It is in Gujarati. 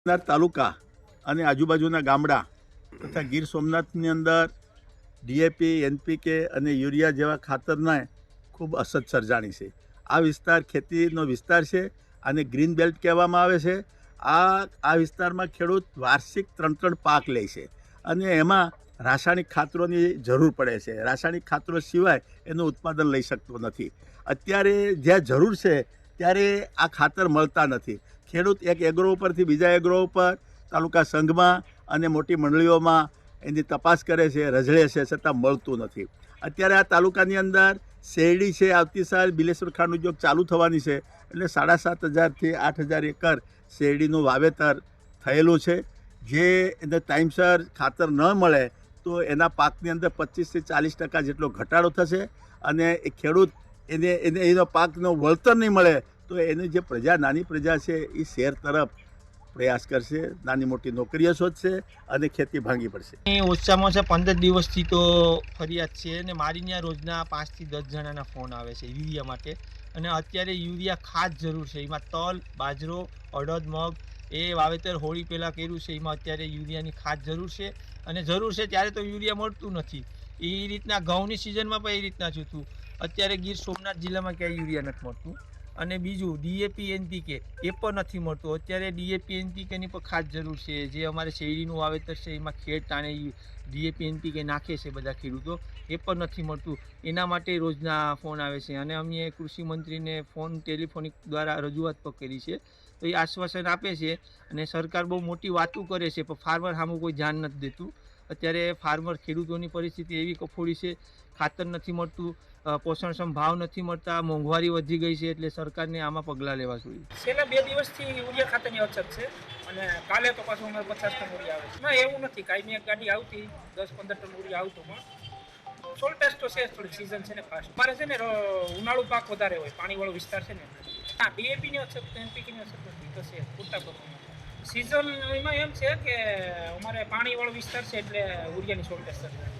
સોમનાથ તાલુકા અને આજુબાજુના ગામડા તથા ગીર સોમનાથની અંદર ડીએપી, એનપીકે અને યુરિયા જેવા ખાતરના ખૂબ અસર સર્જાણી છે. આ વિસ્તાર ખેતીનો વિસ્તાર છે અને ગ્રીન બેલ્ટ કહેવામાં આવે છે. આ આ વિસ્તારમાં ખેડૂત વાર્ષિક ત્રણ ત્રણ પાક લે છે અને એમાં રાસાયણિક ખાતરોની જરૂર પડે છે. રાસાયણિક ખાતરો સિવાય એનું ઉત્પાદન લઈ શકતો નથી. અત્યારે જ્યાં જરૂર છે ત્યારે આ ખાતર મળતા નથી. ખેડૂત એક એગ્રો ઉપરથી બીજા એગ્રો ઉપર, તાલુકા સંઘમાં અને મોટી મંડળીઓમાં એની તપાસ કરે છે, રઝળે છે, છતાં મળતું નથી. અત્યારે આ તાલુકાની અંદર શેરડી છે, આવતી સાલ બિલેશ્વર ખાંડ ઉદ્યોગ ચાલુ થવાની છે એટલે સાડા સાત હજારથી આઠ હજાર એકર શેરડીનું વાવેતર થયેલું છે. જે એને ટાઈમસર ખાતર ન મળે તો એના પાકની અંદર પચીસથી ચાલીસ ટકા જેટલો ઘટાડો થશે અને એ ખેડૂત એને એને, એનો પાકનો વળતર નહીં મળે, તો એની જે પ્રજા, નાની પ્રજા છે એ શહેર તરફ પ્રયાસ કરશે, નાની મોટી નોકરીઓ શોધશે અને ખેતી ભાંગી પડશે. ઓછામાં ઓછા પંદર દિવસથી તો ફરિયાદ છે અને મારી ત્યાં રોજના પાંચથી દસ જણાના ફોન આવે છે યુરિયા માટે. અને અત્યારે યુરિયા ખાસ જરૂર છે, એમાં તલ, બાજરો, અડદ, મગ એ વાવેતર હોળી પહેલાં કર્યું છે, એમાં અત્યારે યુરિયાની ખાસ જરૂર છે. અને જરૂર છે ત્યારે તો યુરિયા મળતું નથી. એ રીતના ઘઉંની સિઝનમાં પણ એ રીતના જ હતું. અત્યારે ગીર સોમનાથ જિલ્લામાં ક્યાંય યુરિયા નથી મળતું. અને બીજું ડીએપી એનપીકે એ પણ નથી મળતું. અત્યારે ડીએપી એનપીકેની પણ ખાસ જરૂર છે. જે અમારે શેરડીનું વાવેતર છે, એમાં ખેડ તાણે ડીએપી એનપીકે નાખે છે બધા ખેડૂતો. એ પણ નથી મળતું. એના માટે રોજના ફોન આવે છે. અને અમે કૃષિ મંત્રીને ફોન, ટેલિફોનિક દ્વારા રજૂઆત પણ કરી છે. તો એ આશ્વાસન આપે છે. અને સરકાર બહુ મોટી વાતો કરે છે, પણ ફાર્મર સામું કોઈ ધ્યાન નથી દેતું. અત્યારે ફાર્મર ખેડૂતોની પરિસ્થિતિ એવી કફોડી છે, ખાતર નથી મળતું પોષણક્ષમ ભાવ નથી મળતા, મોંઘવારી વધી ગઈ છે એટલે સરકારને આમાં પગલાં લેવા જોઈએ. છેલ્લા બે દિવસથી યુરિયા ખાતરની અછત છે અને કાલે તો પાછું અમારે પચાસ ટન યુરિયા આવે છે. ના, એવું નથી. કાંઈ એક ગાડી આવતી, દસ પંદર ટન યુરિયા આવતું, પણ સોલ ટેસ્ટ તો છે થોડી સિઝન છે ને ફાસ્ટ મારે છે ને ઉનાળુ પાક વધારે હોય, પાણીવાળો વિસ્તાર છે ને. હા ડીએપીની અછત એનપીકીની અછત નથી, તો છે પૂરતા પ્રમાણમાં. સિઝન એમાં એમ છે કે અમારે પાણીવાળો વિસ્તાર છે એટલે યુરિયાની શોર્ટેજ થશે